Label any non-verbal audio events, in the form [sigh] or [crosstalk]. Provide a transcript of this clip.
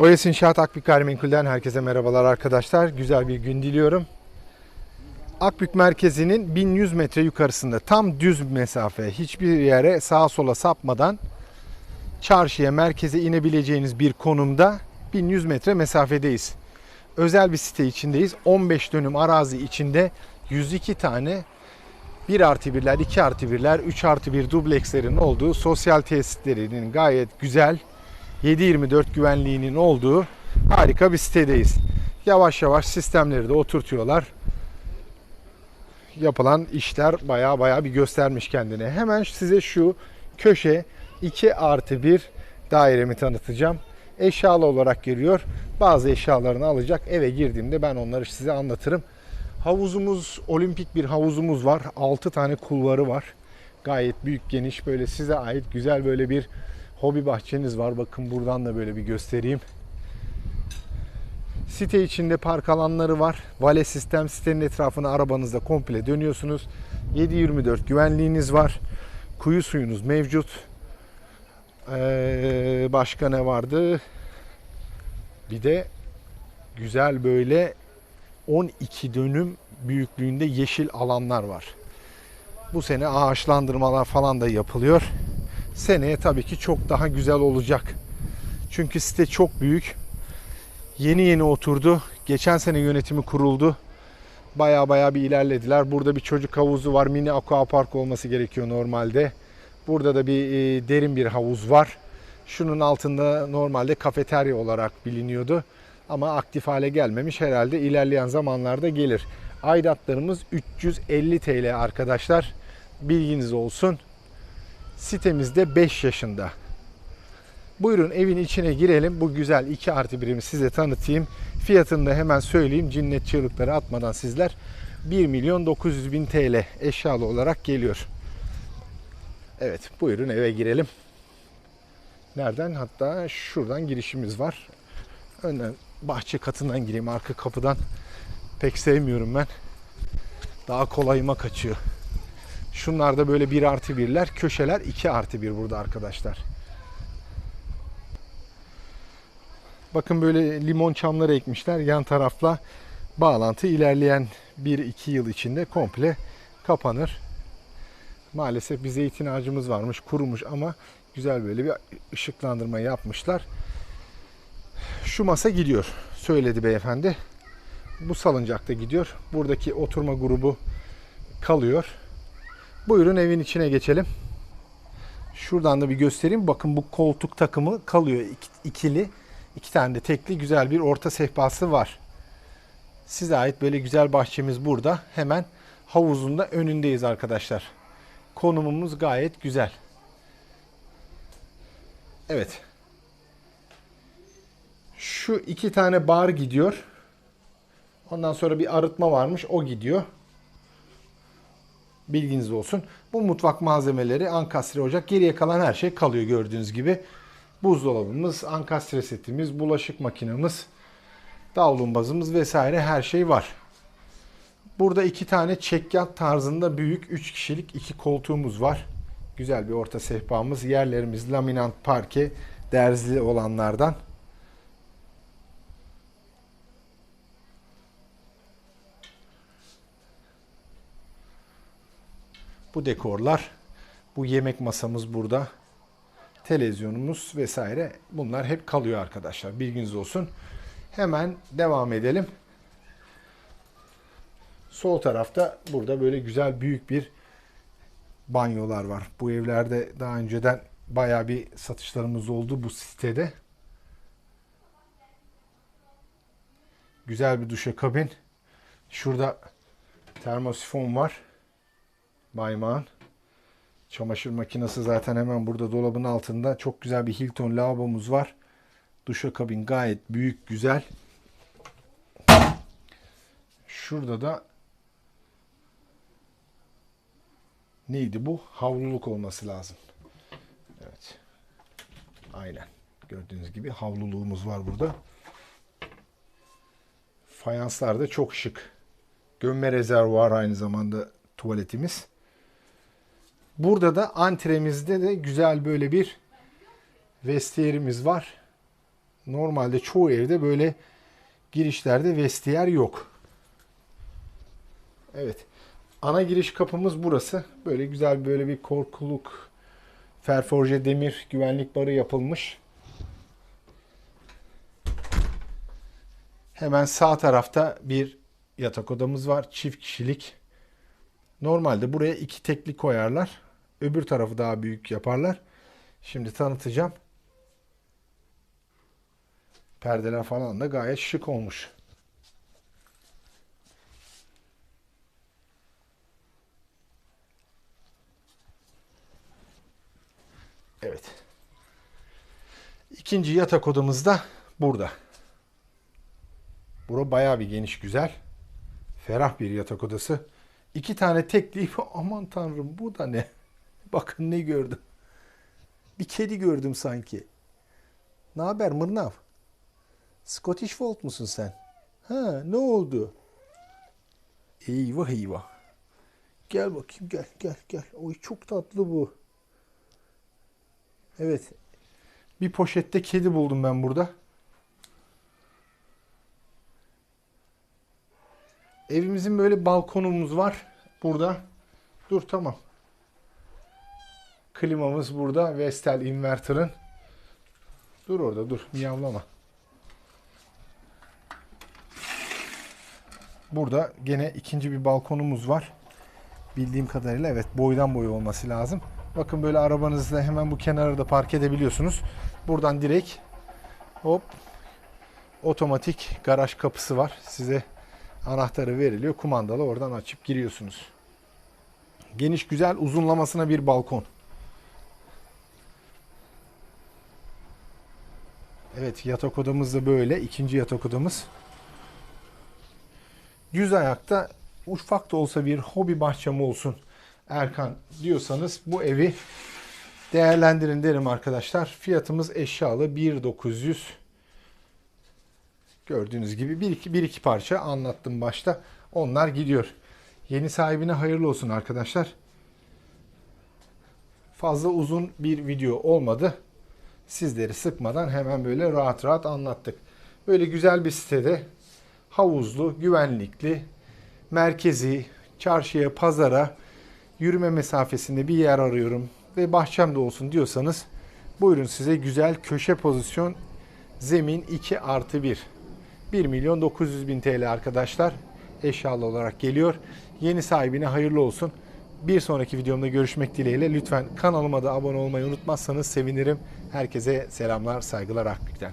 OES İnşaat Akbük Gayrimenkul'den herkese merhabalar arkadaşlar. Güzel bir gün diliyorum. Akbük merkezinin 1100 metre yukarısında tam düz mesafe hiçbir yere sağa sola sapmadan çarşıya merkeze inebileceğiniz bir konumda 1100 metre mesafedeyiz. Özel bir site içindeyiz. 15 dönüm arazi içinde 102 tane 1 artı 1'ler, 2 artı 1'ler, 3 artı 1 dublekslerin olduğu sosyal tesislerinin gayet güzel 7-24 güvenliğinin olduğu harika bir sitedeyiz. Yavaş yavaş sistemleri de oturtuyorlar. Yapılan işler baya baya bir göstermiş kendine. Hemen size şu köşe 2 artı 1 dairemi tanıtacağım. Eşyalı olarak geliyor. Bazı eşyalarını alacak. Eve girdiğimde ben onları size anlatırım. Havuzumuz, olimpik bir havuzumuz var. 6 tane kulvarı var. Gayet büyük, geniş böyle size ait güzel böyle bir hobi bahçeniz var. Bakın buradan da böyle bir göstereyim. Site içinde park alanları var. Vale sistem sitenin etrafını arabanızda komple dönüyorsunuz. 7-24 güvenliğiniz var. Kuyu suyunuz mevcut. Ee, başka ne vardı? Bir de güzel böyle 12 dönüm büyüklüğünde yeşil alanlar var. Bu sene ağaçlandırmalar falan da yapılıyor. Seneye tabii ki çok daha güzel olacak. Çünkü site çok büyük. Yeni yeni oturdu. Geçen sene yönetimi kuruldu. Baya baya bir ilerlediler. Burada bir çocuk havuzu var. Mini aqua park olması gerekiyor normalde. Burada da bir e, derin bir havuz var. Şunun altında normalde kafeterya olarak biliniyordu. Ama aktif hale gelmemiş. Herhalde ilerleyen zamanlarda gelir. Aidatlarımız 350 TL arkadaşlar. Bilginiz olsun. Sitemizde 5 yaşında. Buyurun evin içine girelim. Bu güzel 2 artı 1'imi size tanıtayım. Fiyatını da hemen söyleyeyim. Cinnet çığlıkları atmadan sizler 1 milyon 900 bin TL eşyalı olarak geliyor. Evet buyurun eve girelim. Nereden? Hatta şuradan girişimiz var. Önden bahçe katından gireyim arka kapıdan. Pek sevmiyorum ben. Daha kolayıma kaçıyor. Şunlar da böyle 1 artı 1'ler. Köşeler 2 artı 1 burada arkadaşlar. Bakın böyle limon çamları ekmişler. Yan tarafla bağlantı ilerleyen 1-2 yıl içinde komple kapanır. Maalesef bir zeytin ağacımız varmış kurumuş ama güzel böyle bir ışıklandırma yapmışlar. Şu masa gidiyor söyledi beyefendi. Bu salıncakta gidiyor. Buradaki oturma grubu kalıyor. Buyurun evin içine geçelim. Şuradan da bir göstereyim. Bakın bu koltuk takımı kalıyor İk- ikili. İki tane de tekli güzel bir orta sehpası var. Size ait böyle güzel bahçemiz burada. Hemen havuzun da önündeyiz arkadaşlar. Konumumuz gayet güzel. Evet. Şu iki tane bar gidiyor. Ondan sonra bir arıtma varmış. O gidiyor. Bilginiz olsun. Bu mutfak malzemeleri ankastre ocak. Geriye kalan her şey kalıyor gördüğünüz gibi. Buzdolabımız, ankastre setimiz, bulaşık makinemiz, davlumbazımız vesaire her şey var. Burada iki tane çekyat tarzında büyük 3 kişilik iki koltuğumuz var. Güzel bir orta sehpamız. Yerlerimiz laminant parke derzli olanlardan. Bu dekorlar, bu yemek masamız burada. Televizyonumuz vesaire bunlar hep kalıyor arkadaşlar. Bilginiz olsun. Hemen devam edelim. Sol tarafta burada böyle güzel büyük bir banyolar var. Bu evlerde daha önceden bayağı bir satışlarımız oldu bu sitede. Güzel bir duşakabin. Şurada termosifon var. Baymağın. Çamaşır makinesi zaten hemen burada dolabın altında. Çok güzel bir Hilton lavabomuz var. Duşakabin gayet büyük, güzel. Şurada da neydi bu? Havluluk olması lazım. Evet. Aynen. Gördüğünüz gibi havluluğumuz var burada. Fayanslar da çok şık. Gömme rezervuar aynı zamanda tuvaletimiz. Burada da antremizde de güzel böyle bir vestiyerimiz var. Normalde çoğu evde böyle girişlerde vestiyer yok. Evet. Ana giriş kapımız burası. Böyle güzel böyle bir korkuluk ferforje demir güvenlik barı yapılmış. Hemen sağ tarafta bir yatak odamız var. Çift kişilik. Normalde buraya iki tekli koyarlar. Öbür tarafı daha büyük yaparlar. Şimdi tanıtacağım. Perdeler falan da gayet şık olmuş. Evet. İkinci yatak odamız da burada. Bura bayağı bir geniş, güzel. Ferah bir yatak odası. İki tane tekli. [laughs] Aman tanrım bu da ne? [laughs] Bakın ne gördüm. Bir kedi gördüm sanki. Ne haber mırnav? Scottish Fold musun sen? Ha ne oldu? Eyvah eyvah. Gel bakayım gel gel gel. Oy çok tatlı bu. Evet. Bir poşette kedi buldum ben burada. Evimizin böyle balkonumuz var. Burada. Dur tamam. Klimamız burada. Vestel inverter'ın. Dur orada dur. Miyavlama. Burada gene ikinci bir balkonumuz var. Bildiğim kadarıyla evet boydan boya olması lazım. Bakın böyle arabanızı hemen bu kenara da park edebiliyorsunuz. Buradan direkt hop otomatik garaj kapısı var. Size anahtarı veriliyor. Kumandalı oradan açıp giriyorsunuz. Geniş güzel uzunlamasına bir balkon. Evet yatak odamız da böyle. ikinci yatak odamız. Düz ayakta ufak da olsa bir hobi bahçem olsun Erkan diyorsanız bu evi değerlendirin derim arkadaşlar. Fiyatımız eşyalı 1900 Gördüğünüz gibi bir iki, bir iki parça anlattım başta. Onlar gidiyor. Yeni sahibine hayırlı olsun arkadaşlar. Fazla uzun bir video olmadı. Sizleri sıkmadan hemen böyle rahat rahat anlattık. Böyle güzel bir sitede havuzlu, güvenlikli, merkezi, çarşıya, pazara yürüme mesafesinde bir yer arıyorum ve bahçemde olsun diyorsanız buyurun size güzel köşe pozisyon zemin 2 artı 1. 1 milyon 900 bin TL arkadaşlar eşyalı olarak geliyor. Yeni sahibine hayırlı olsun. Bir sonraki videomda görüşmek dileğiyle. Lütfen kanalıma da abone olmayı unutmazsanız sevinirim. Herkese selamlar, saygılar Akbük'ten.